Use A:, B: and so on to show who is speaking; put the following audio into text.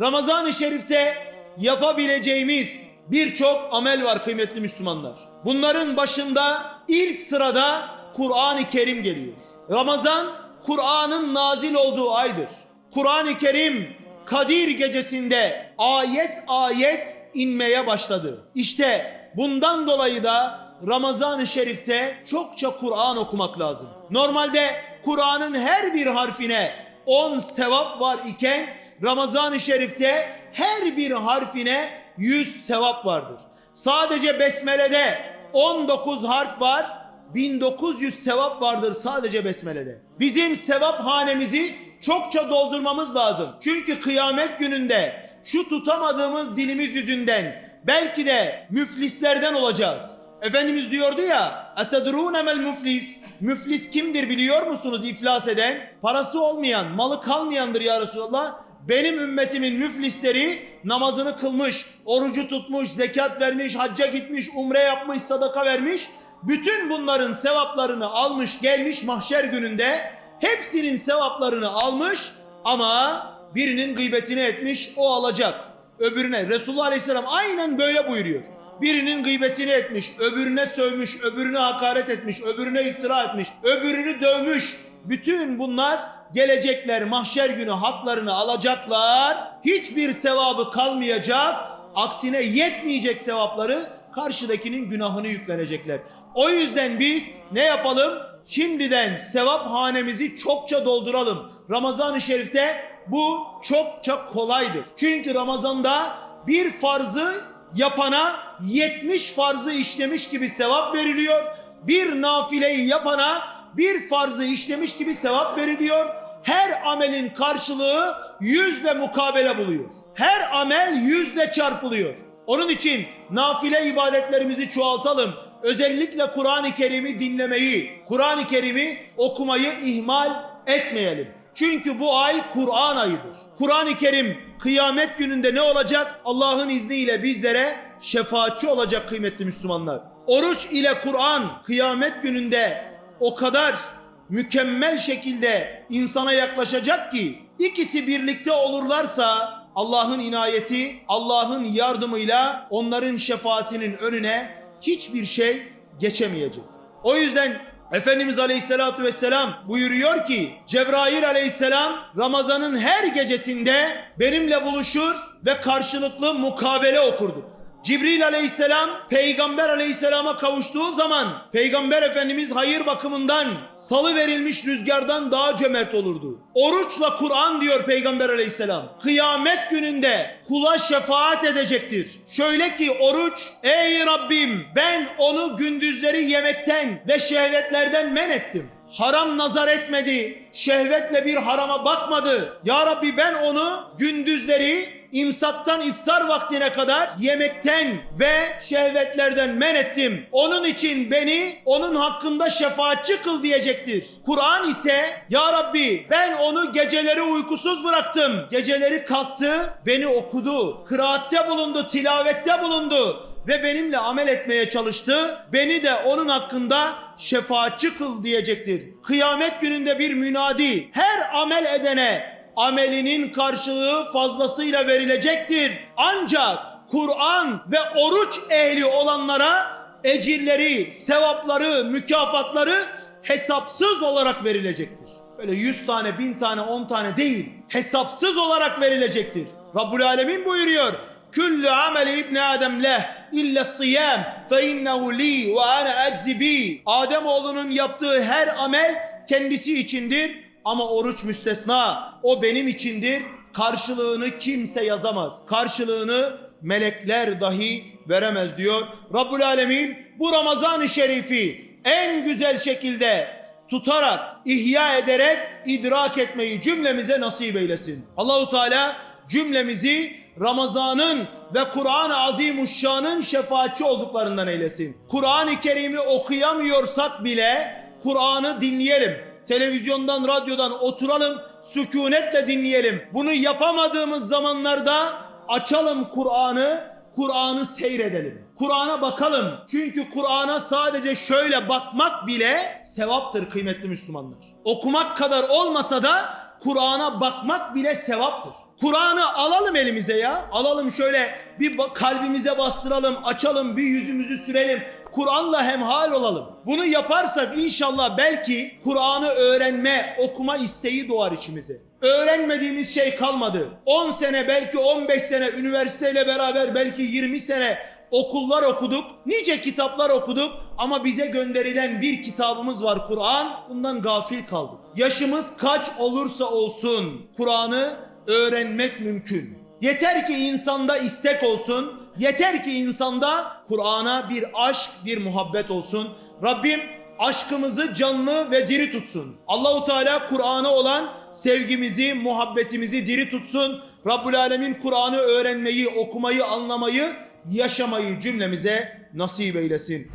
A: Ramazan-ı Şerif'te yapabileceğimiz birçok amel var kıymetli Müslümanlar. Bunların başında ilk sırada Kur'an-ı Kerim geliyor. Ramazan Kur'an'ın nazil olduğu aydır. Kur'an-ı Kerim Kadir gecesinde ayet ayet inmeye başladı. İşte bundan dolayı da Ramazan-ı Şerif'te çokça Kur'an okumak lazım. Normalde Kur'an'ın her bir harfine 10 sevap var iken Ramazan-ı Şerif'te her bir harfine 100 sevap vardır. Sadece Besmele'de 19 harf var. 1900 sevap vardır sadece Besmele'de. Bizim sevap hanemizi çokça doldurmamız lazım. Çünkü kıyamet gününde şu tutamadığımız dilimiz yüzünden belki de müflislerden olacağız. Efendimiz diyordu ya "Etedrûne mel müflis?" Müflis kimdir biliyor musunuz iflas eden? Parası olmayan, malı kalmayandır ya Resulallah. Benim ümmetimin müflisleri namazını kılmış, orucu tutmuş, zekat vermiş, hacca gitmiş, umre yapmış, sadaka vermiş. Bütün bunların sevaplarını almış gelmiş mahşer gününde hepsinin sevaplarını almış ama birinin gıybetini etmiş o alacak. Öbürüne Resulullah Aleyhisselam aynen böyle buyuruyor. Birinin gıybetini etmiş, öbürüne sövmüş, öbürüne hakaret etmiş, öbürüne iftira etmiş, öbürünü dövmüş. Bütün bunlar gelecekler mahşer günü haklarını alacaklar. Hiçbir sevabı kalmayacak. Aksine yetmeyecek sevapları karşıdakinin günahını yüklenecekler. O yüzden biz ne yapalım? Şimdiden sevap hanemizi çokça dolduralım. Ramazan-ı Şerif'te bu çokça kolaydır. Çünkü Ramazan'da bir farzı yapana 70 farzı işlemiş gibi sevap veriliyor. Bir nafileyi yapana bir farzı işlemiş gibi sevap veriliyor. Her amelin karşılığı yüzle mukabele buluyor. Her amel yüzle çarpılıyor. Onun için nafile ibadetlerimizi çoğaltalım. Özellikle Kur'an-ı Kerim'i dinlemeyi, Kur'an-ı Kerim'i okumayı ihmal etmeyelim. Çünkü bu ay Kur'an ayıdır. Kur'an-ı Kerim kıyamet gününde ne olacak? Allah'ın izniyle bizlere şefaatçi olacak kıymetli Müslümanlar. Oruç ile Kur'an kıyamet gününde o kadar mükemmel şekilde insana yaklaşacak ki ikisi birlikte olurlarsa Allah'ın inayeti, Allah'ın yardımıyla onların şefaatinin önüne hiçbir şey geçemeyecek. O yüzden Efendimiz Aleyhisselatü Vesselam buyuruyor ki Cebrail Aleyhisselam Ramazan'ın her gecesinde benimle buluşur ve karşılıklı mukabele okurduk. Cibril aleyhisselam peygamber aleyhisselama kavuştuğu zaman peygamber efendimiz hayır bakımından salı verilmiş rüzgardan daha cömert olurdu. Oruçla Kur'an diyor peygamber aleyhisselam. Kıyamet gününde kula şefaat edecektir. Şöyle ki oruç ey Rabbim ben onu gündüzleri yemekten ve şehvetlerden men ettim haram nazar etmedi, şehvetle bir harama bakmadı. Ya Rabbi ben onu gündüzleri imsaktan iftar vaktine kadar yemekten ve şehvetlerden men ettim. Onun için beni onun hakkında şefaatçi kıl diyecektir. Kur'an ise ya Rabbi ben onu geceleri uykusuz bıraktım. Geceleri kalktı, beni okudu, kıraatte bulundu, tilavette bulundu ve benimle amel etmeye çalıştı. Beni de onun hakkında şefaatçi kıl diyecektir. Kıyamet gününde bir münadi her amel edene amelinin karşılığı fazlasıyla verilecektir. Ancak Kur'an ve oruç ehli olanlara ecirleri, sevapları, mükafatları hesapsız olarak verilecektir. Böyle 100 tane, 1000 tane, 10 tane değil. Hesapsız olarak verilecektir. Rabbul Alemin buyuruyor. Küllü ameli İbn Adem leh illa siyam fe innehu li ve ana eczi bi. Adem oğlunun yaptığı her amel kendisi içindir ama oruç müstesna. O benim içindir. Karşılığını kimse yazamaz. Karşılığını melekler dahi veremez diyor. Rabbul Alemin bu Ramazan-ı Şerifi en güzel şekilde tutarak, ihya ederek idrak etmeyi cümlemize nasip eylesin. Allahu Teala cümlemizi Ramazan'ın ve Kur'an-ı Azimuşşan'ın şefaatçi olduklarından eylesin. Kur'an-ı Kerim'i okuyamıyorsak bile Kur'an'ı dinleyelim. Televizyondan, radyodan oturalım, sükunetle dinleyelim. Bunu yapamadığımız zamanlarda açalım Kur'an'ı, Kur'an'ı seyredelim. Kur'an'a bakalım. Çünkü Kur'an'a sadece şöyle bakmak bile sevaptır kıymetli Müslümanlar. Okumak kadar olmasa da Kur'an'a bakmak bile sevaptır. Kur'an'ı alalım elimize ya. Alalım şöyle bir kalbimize bastıralım, açalım, bir yüzümüzü sürelim. Kur'an'la hemhal olalım. Bunu yaparsak inşallah belki Kur'an'ı öğrenme, okuma isteği doğar içimize. Öğrenmediğimiz şey kalmadı. 10 sene belki 15 sene üniversiteyle beraber belki 20 sene okullar okuduk. Nice kitaplar okuduk ama bize gönderilen bir kitabımız var Kur'an. Bundan gafil kaldık. Yaşımız kaç olursa olsun Kur'an'ı öğrenmek mümkün. Yeter ki insanda istek olsun. Yeter ki insanda Kur'an'a bir aşk, bir muhabbet olsun. Rabbim aşkımızı canlı ve diri tutsun. Allahu Teala Kur'an'a olan sevgimizi, muhabbetimizi diri tutsun. Rabbul Alemin Kur'an'ı öğrenmeyi, okumayı, anlamayı, yaşamayı cümlemize nasip eylesin.